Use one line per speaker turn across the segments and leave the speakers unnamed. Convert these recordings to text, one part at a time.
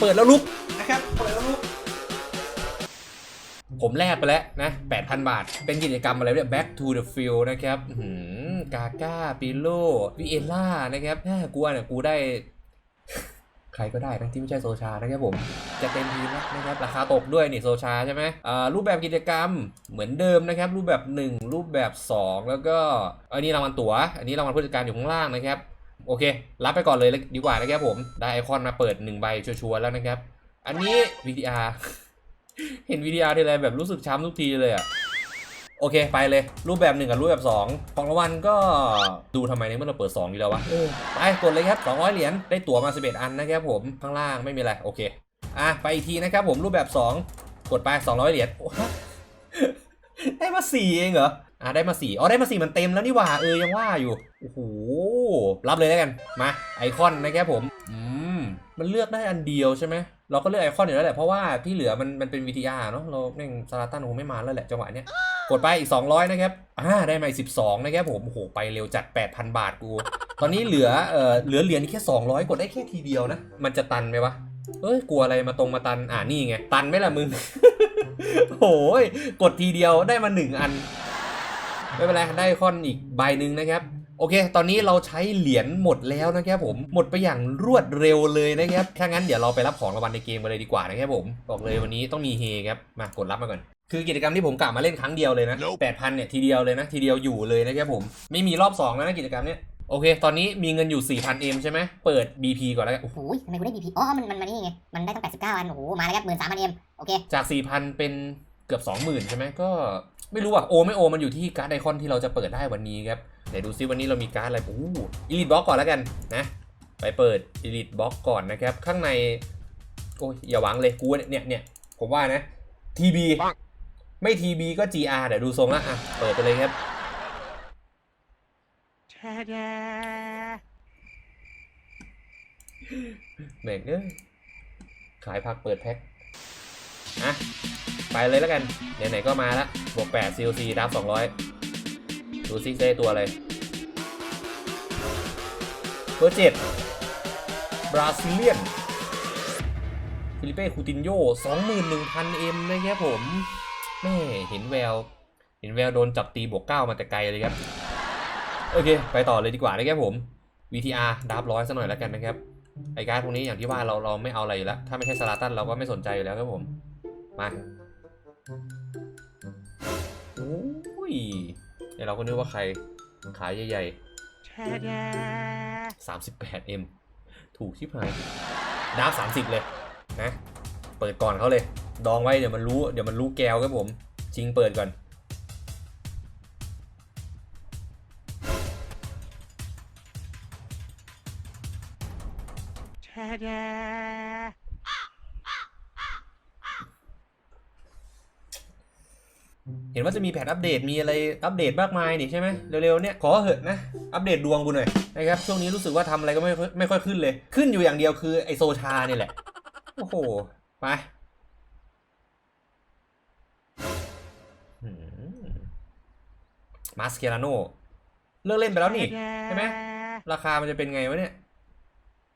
เปิดแล้วลุกนะครับเปิดแล้วลุกผมแลกไปแล้วนะ 8,000 บาท เป็นกิจกรรมอะไรเนี่ย back to the field นะครับอื้อหือกาก้าปิโลวิเอล่านะครับแม่กูว่าเนี่ยกูได้ ใครก็ได้นะที่ไม่ใช่โซชานะครับผม จะเต็มทีมแล้วนะครับ ราคาตกด้วยนี่โซชาใช่ไหมอ่ารูปแบบกิจกรรมเหมือนเดิมนะครับ รูปแบบ 1 รูปแบบ 2 แล้วก็อันนี้รางวัลตั๋ว อันนี้รางวัลผู้จัดการอยู่ข้างล่างนะครับ โอเค รับไปก่อนเลยดีกว่านะครับผม ได้ไอคอนมาเปิด 1 ใบชัวร์ๆแล้วนะครับ อันนี้ VTR เห็น VTR ทีไรแบบรู้สึกช้ำทุกทีเลยอะโอเค ไปเลย รูปแบบ1กับรูปแบบ 2 ของรางวัลก็ดูทำไมในเมื่อเราเปิด2ดีแล้ววะไปกดเลยครับ 200 เหรียญได้ตั๋วมา 11 อันนะครับผม ข้างล่างไม่มีอะไร โอเค อะ ไปอีกทีนะครับผมรูปแบบ 2 กดไป 200 เหรียญโอ้ฮะได้มา 4 เองเหรอ อะได้มา4อ๋อได้มา4มันเต็มแล้วนี่หว่าเออยังว่าอยู่โอ้โหรับเลยแล้วกันมาไอคอนนะครับผมอืมมันเลือกได้อันเดียวใช่ไหมเราก็เลือกไอคอนอยู่แล้วแหละเพราะว่าที่เหลือมันมันเป็น VTR เนาะเราแม่งซาลาตันคงไม่มาแล้วแหละจังหวะเนี้ยกดไปอีก 200 นะครับ อ่า ได้มาอีก 12 นะครับผม โอ้โห ไปเร็วจัด 8,000 บาทกู ตอนนี้เหลือ เอ่อ เหลือเหรียญแค่ 200 กดได้แค่ทีเดียวนะ มันจะตันไหมวะ เอ้ย กลัวอะไรมาตรงมาตัน อ่านี่ไง ตันไหมล่ะมึง โอ้ยกดทีเดียวได้มาหนึ่งอัน ไม่เป็นไรได้คอนอีกใบหนึ่งนะครับโอเค ตอนนี้เราใช้เหรียญหมดแล้วนะครับผม หมดไปอย่างรวดเร็วเลยนะครับ ถ้างั้นเดี๋ยวเราไปรับของรางวัลในเกมกันเลยดีกว่านะครับผม บอกเลยวันนี้ต้องมีเฮครับ มากดรับมาก่อน คือกิจกรรมที่ผมกะมาเล่นครั้งเดียวเลยนะ
Nope
8,000 เนี่ยทีเดียวเลยนะ ทีเดียวอยู่เลยนะครับผม ไม่มีรอบ2แล้วนะกิจกรรมเนี้ยโอเค ตอนนี้มีเงินอยู่ 4,000 M ใช่ไหม เปิด BP ก่อนแล้วกัน
โอ้โหทำไมกูได้ BP อ๋อ มัน มัน มันนี่ไง มันได้ตั้ง89อัน โอ้โห มาแล้วครับหมื่นสามพันเอ็มโอเค
จาก 4,000 เป็น เกือบ 20,000 ใช่ไหมก็ไม่รู้อะโอไม่โอมันอยู่ที่การ์ดไอคอนที่เราจะเปิดได้วันนี้ครับไหนดูซิวันนี้เรามีการ์ดอะไรโอ้อีลิทบล็อกก่อนแล้วกันนะไปเปิดอีลิทบล็อกก่อนนะครับ ข้างในโอ้ยอย่าหวังเลยกูเนี่ยเนี่ยผมว่านะ TB
ปัง
ไม่ TB ก็ GR เดี๋ยวดูทรงละอะเปิดไปเลยครับแบ่งเอ้ยขายผักเปิดแพ็ค อะไปเลยแล้วกันไหนๆก็มาล้วบวก8 COC ดับ200 ดูซิได้ตัวอะไรเบอร์เจ็ดบราซิเลียนฟิลิเป้คูตินโย21,000 M นะครับผมแม่เห็นแวว เห็นแววโดนจับตีบวก9มาแต่ไกลเลยครับ โอเค ไปต่อเลยดีกว่านะครับผม VTR ดับร้อยซะหน่อยแล้วกันนะครับ ไอการ์ดพวกนี้อย่างที่ว่าเราเราไม่เอาอะไรอยู่แล้ว ถ้าไม่ใช่สลาตันเราก็ไม่สนใจอยู่แล้วครับผม มาโอ้ยเดี๋ยวเราก็นึกว่าใคร ขายใหญ่ๆ 38M ถูกชิบหายดาร์ฟ30เลยนะ เปิดก่อนเขาเลย ดองไว้เดี๋ยวมันรู้ เดี๋ยวมันรู้แก้วครับผม ชิงเปิดก่อน เห็นว่าจะมีแพทอัปเดตมีอะไรอัปเดตมากมายนี่ใช่ไหมเร็วๆเนี่ยขอเหอะนะอัปเดตดวงกูหน่อยนะครับช่วงนี้รู้สึกว่าทำอะไรก็ไม่ค่อยไม่ค่อยขึ้นเลย ขึ้นอยู่อย่างเดียวคือไอโซชานี่แหละโอ้โหไปมาสเคลาโนเลิกเล่นไปแล้วนี่ใช่ไหมราคามันจะเป็นไงวะเนี่ย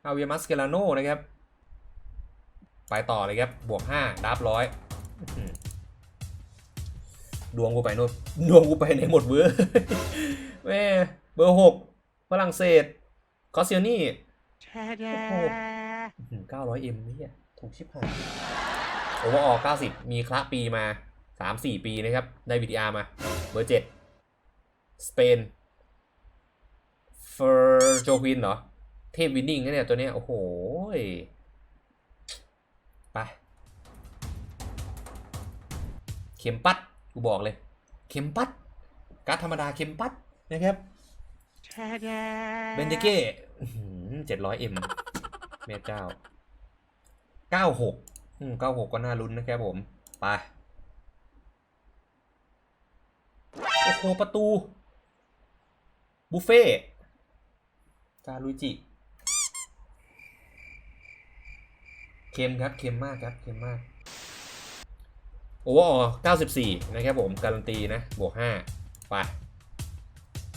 อาเวียมัสเกลาโนนะครับ ไปต่อเลยครับบวก5ดับร้อย ดวงกูไปโน่นดวงกูไปไหนหมดเบอร์แม่เบอร์หกฝรั่งเศสคอสเซียนี่เก้าร้อยเอ็มนี่ถูกชิบหายโอเวอร์ออเก้าสิบมีคละปีมาสามสี่ปีนะครับได้ VTR มาเบอร์เจ็ดสเปนเฟอร์โจควินเหรอ เทพวินนิ่งนะเนี่ยตัวเนี้ยโอ้โหยไปเข็มปัด กูบอกเลย เข็มปัดการดธรรมดาเข็มปัดนะครับเบนเดเก้เจ็ดร้อยเอ็มแม่เจ้าเก้าหกเก้าหกก็น่าลุ้นนะครับผม ไป โอ้โห ประตู บุฟเฟ่ต์กาลุจิ เค็มครับ เค็มมากครับ เค็มมาก โอเวอร์ออ94 นะครับผมการันตีนะ บวก 5 ไป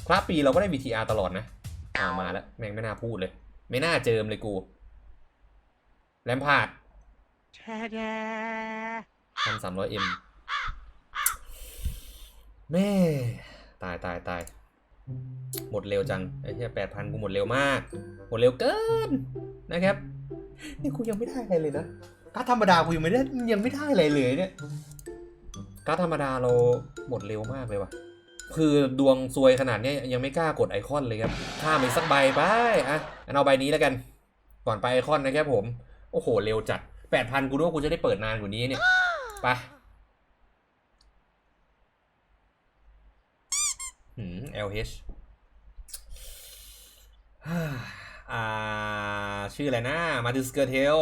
คราปีเราก็ได้ VTR ตลอดนะอ่ามาแล้ว แม่งไม่น่าพูดเลย ไม่น่าเจิมเลยกู แลมพาดพันสามร้อยเอ็มแม่ ตายตายตายหมดเร็วจัง ไอ้เหี้ยแปดพันกูหมดเร็วมาก หมดเร็วเกินนะครับ นี่กูยังไม่ได้อะไรเลยนะการธรรมดากูยังไม่ได้ยังไม่ได้อะไรเลยเนี่ย การธรรมดาเราหมดเร็วมากเลยว่ะ คือดวงซวยขนาดนี้ยังไม่กล้ากดไอคอนเลยครับข้ามอีกสักใบไปอะอันเอาใบนี้แล้วกัน ก่อนไปไอคอนนะครับผม โอ้โห เร็วจัดแปดพันกูนึกว่ากูจะได้เปิดนานกว่านี้เนี่ย ไปหืม LH อ่า ชื่ออะไรนะ มาดิสเกอร์เทล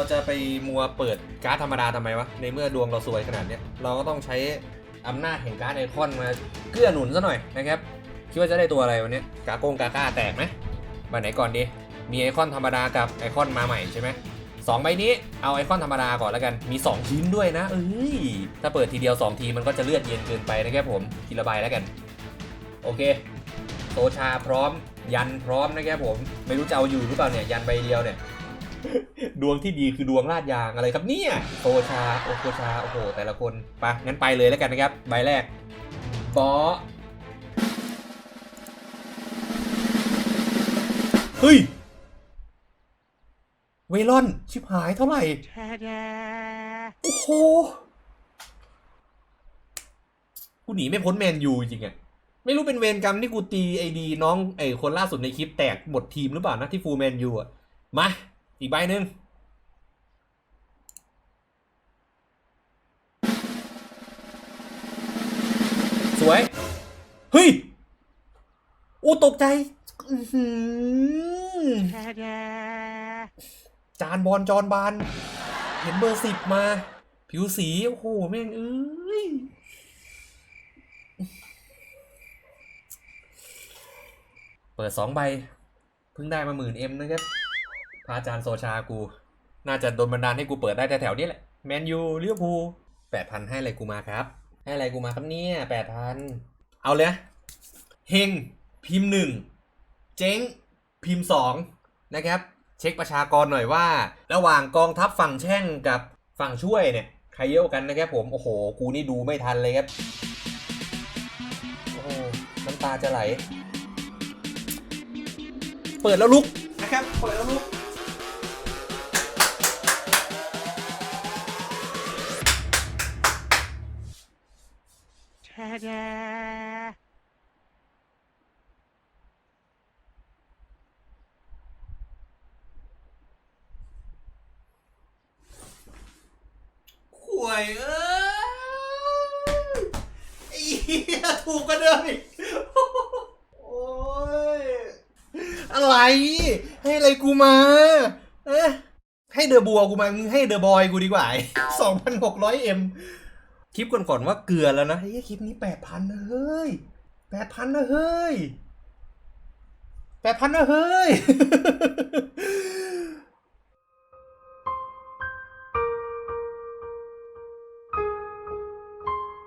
เราจะไปมัวเปิดการ์ดธรรมดาทำไมวะ ในเมื่อดวงเราสวยขนาดเนี้ย เราก็ต้องใช้อำนาจแห่งการ์ดไอคอนมาเกื้อหนุนซะหน่อยนะครับ คิดว่าจะได้ตัวอะไรวันนี้กาโกงกาก้าแตกไหมใบไหนก่อนดี มีไอคอนธรรมดากับไอคอนมาใหม่ใช่ไหมสองใบนี้เอาไอคอนธรรมดาก่อนแล้วกัน มี 2 ชิ้นด้วยนะ เอ้ย ถ้าเปิดทีเดียว 2 ทีมันก็จะเลือดเย็นเกินไปนะครับผม ทีละใบแล้วกัน โอเค โซชาพร้อม ยันพร้อมนะครับผม ไม่รู้จะเอาอยู่หรือเปล่าเนี่ย ยันใบเดียวเนี่ย ดวงที่ดีคือดวงลาดยางอะไรครับเนี่ยโซชาโอโคชาโอ้โหแต่ละคนไปะงั้นไปเลยแล้วกันนะครับใบแรกบอเฮ้ย เวลอน ชิบหายเท่าไหร่ โอ้โห กูหนีไม่พ้นแมนยูจริงอะไม่รู้เป็นเวรกรรมที่กูตีไอดีน้องไอคนล่าสุดในคลิปแตกหมดทีมหรือเปล่านะที่ฟูลแมนยูอะมา อีกใบหนึ่งสวย เฮ้ยโอ้ตกใจจานบอลจอนบาน เห็นเบอร์สิบมา ผิวสี โอ้โห แม่งเอ้ยเปิดสองใบ เพิ่งได้มาหมื่นเอ็มนะครับ ระอาจารย์โซชากู น่าจะโดนบันดาลให้กูเปิดได้แถวๆนี้แหละแมนยูลิเวอร์พูแปดพันให้อะไรกูมาครับ ให้อะไรกูมาครับเนี่ยแปดพันเอาเลยเฮงพิมพ์หนึ่งเจ๊งพิมพ์สองนะครับเช็คประชากรหน่อยว่า ระหว่างกองทัพฝั่งแช่งกับฝั่งช่วยเนี่ยใครเยอะกันนะครับผมโอ้โห กูนี่ดูไม่ทันเลยครับโอ้น้ำตาจะไหล เปิดแล้วลุกนะครับ เปิดแล้วลุก ห่วยเอ้ยไอ้เหี้ยถูกกว่าเดิมอีกโอ้ย อะไร ให้อะไรกูมา เอ๊ะให้เดอะบัวกูมามึงให้เดอะบอยกูดีกว่าสองพันหกร้อยเอ็ม คลิปก่อนๆว่าเกลือแล้วนะเฮ้ยคลิปนี้แปดพันนะเฮ้ยแปดพันนะเฮ้ยแปดพันนะเฮ้ย